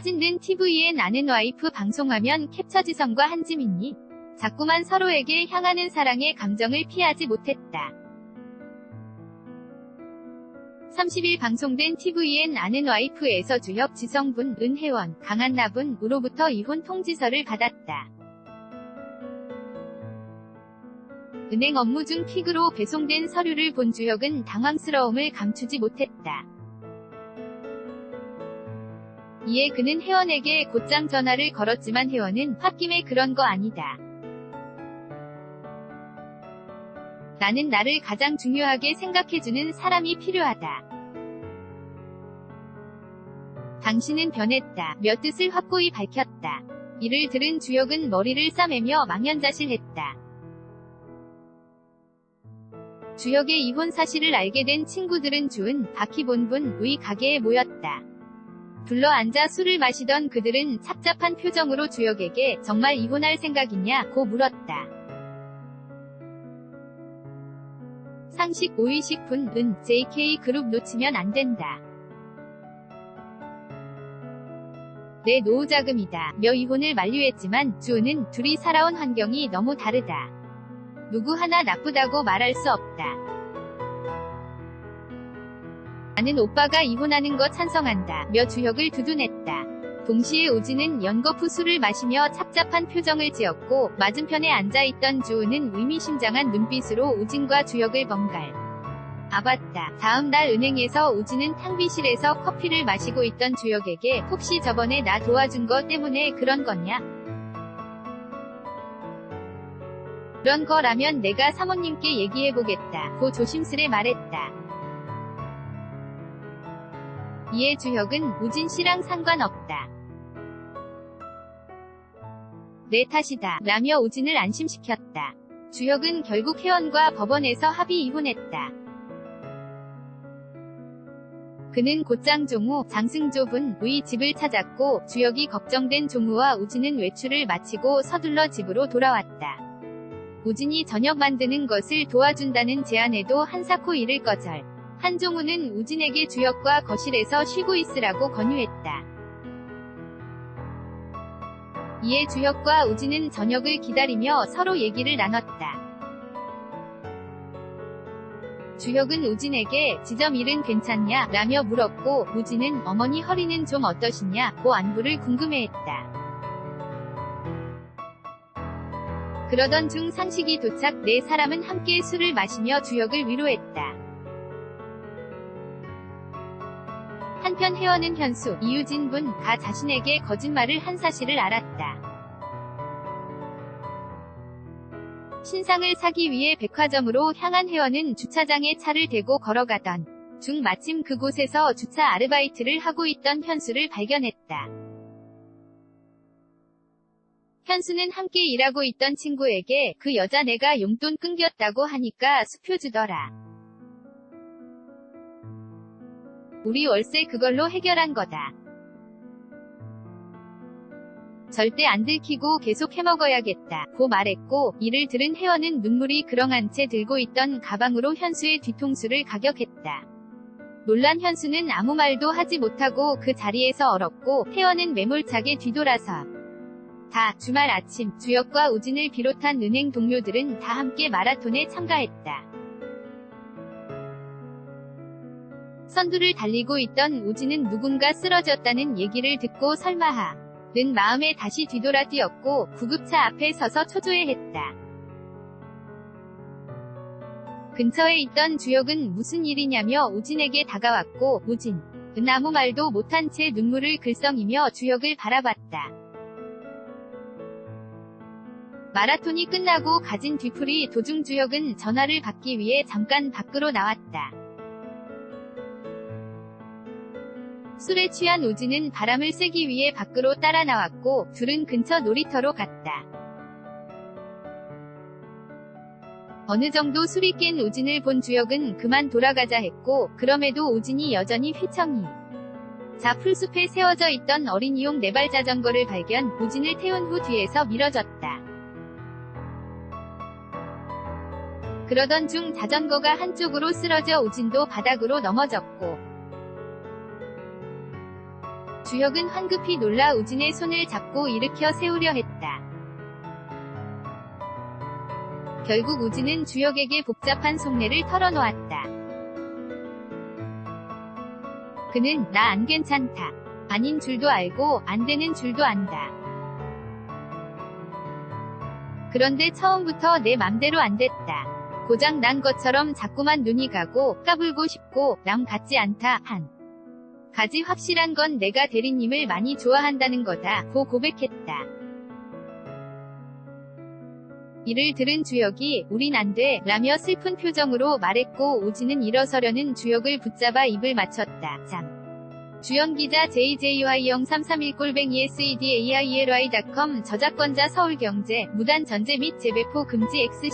사진된 TV엔 아는 와이프 방송화면 캡처 지성과 한지민이 자꾸만 서로에게 향하는 사랑의 감정을 피하지 못했다. 30일 방송된 TVN 아는 와이프에서 주혁 지성분, 은혜원, 강한나분, 으로부터 이혼 통지서를 받았다. 은행 업무 중 퀵으로 배송된 서류를 본 주혁은 당황스러움을 감추지 못했다. 이에 그는 혜원에게 곧장 전화를 걸었지만 혜원은 홧김에 그런 거 아니다. 나는 나를 가장 중요하게 생각해주는 사람이 필요하다. 당신은 변했다. 몇 뜻을 확고히 밝혔다. 이를 들은 주혁은 머리를 싸매며 망연자실했다. 주혁의 이혼 사실을 알게 된 친구들은 주은, 바퀴본분, 의 가게에 모였다. 둘러앉아 술을 마시던 그들은 착잡한 표정으로 주혁에게 정말 이혼할 생각이냐 고 물었다. 상식 오이식 분 은 JK그룹 놓치면 안 된다. 내 노후 자금이다. 며 이혼을 만류했지만 주은은 둘이 살아온 환경이 너무 다르다. 누구 하나 나쁘다고 말할 수 없다. 나는 오빠가 이혼하는 거 찬성한다. 며 주혁을 두둔했다. 동시에 오진은 연거푸 술을 마시며 착잡한 표정을 지었고 맞은편에 앉아있던 주은은 의미심장한 눈빛으로 우진과 주혁을 번갈. 아봤다. 다음 날 은행에서 우진은 탕비실에서 커피를 마시고 있던 주혁에게 혹시 저번에 나 도와준 거 때문에 그런 거냐? 그런 거라면 내가 사모님께 얘기해보겠다. 고 조심스레 말했다. 이에 주혁은 우진 씨랑 상관없다. 내 탓이다. 라며 우진을 안심시켰다. 주혁은 결국 회원과 법원에서 합의 이혼했다. 그는 곧장 종우, 장승조분 의 집을 찾았고 주혁이 걱정된 종우와 우진은 외출을 마치고 서둘러 집으로 돌아왔다. 우진이 저녁 만드는 것을 도와준다는 제안에도 한사코 이를 거절. 한종우는 우진에게 주혁과 거실에서 쉬고 있으라고 권유했다. 이에 주혁과 우진은 저녁을 기다리며 서로 얘기를 나눴다. 주혁은 우진에게 지점 일은 괜찮냐 라며 물었고 우진은 어머니 허리는 좀 어떠시냐 고 안부를 궁금해했다. 그러던 중 상식이 도착 네 사람은 함께 술을 마시며 주혁을 위로했다. 한편 혜원은 현수, 이유진 분, 가 자신에게 거짓말을 한 사실을 알았다. 신상을 사기 위해 백화점으로 향한 혜원은 주차장에 차를 대고 걸어가던 중 마침 그곳에서 주차 아르바이트를 하고 있던 현수를 발견했다. 현수는 함께 일하고 있던 친구에게 그 여자 내가 용돈 끊겼다고 하니까 수표 주더라. 우리 월세 그걸로 해결한 거다. 절대 안 들키고 계속 해먹어야겠다. 고 말했고 이를 들은 혜원은 눈물이 그렁한 채 들고 있던 가방으로 현수의 뒤통수를 가격했다. 놀란 현수는 아무 말도 하지 못하고 그 자리에서 얼었고 혜원은 매몰차게 뒤돌아서 다 주말 아침 주혁과 우진을 비롯한 은행 동료들은 다 함께 마라톤에 참가했다. 선두를 달리고 있던 우진은 누군가 쓰러졌다는 얘기를 듣고 설마하 는 마음에 다시 뒤돌아 뛰었고 구급차 앞에 서서 초조해했다. 근처에 있던 주혁은 무슨 일이냐며 우진에게 다가왔고 우진 은 아무 말도 못한 채 눈물을 글썽이며 주혁을 바라봤다. 마라톤이 끝나고 가진 뒤풀이 도중 주혁은 전화를 받기 위해 잠깐 밖으로 나왔다. 술에 취한 우진은 바람을 쐬기 위해 밖으로 따라 나왔고 둘은 근처 놀이터로 갔다. 어느 정도 술이 깬 우진을 본 주혁은 그만 돌아가자 했고 그럼에도 우진이 여전히 휘청이 자 풀숲에 세워져 있던 어린이용 네발 자전거를 발견 우진을 태운 후 뒤에서 밀어줬다. 그러던 중 자전거가 한쪽으로 쓰러져 우진도 바닥으로 넘어졌고 주혁은 황급히 놀라 우진의 손을 잡고 일으켜 세우려 했다. 결국 우진은 주혁에게 복잡한 속내를 털어놓았다. 그는 나 안 괜찮다. 아닌 줄도 알고 안 되는 줄도 안다. 그런데 처음부터 내 맘대로 안 됐다. 고장 난 것처럼 자꾸만 눈이 가고 까불고 싶고 남 같지 않다 한. 가지 확실한 건 내가 대리님을 많이 좋아한다는 거다. 고 고백했다. 이를 들은 주혁이 우린 안 돼, 라며 슬픈 표정으로 말했고 오지는 일어서려는 주혁을 붙잡아 입을 맞췄다. 참. 주연기자 JJY0331골뱅이 SEDAILY.com 저작권자 서울경제 무단 전제 및 재배포 금지 XC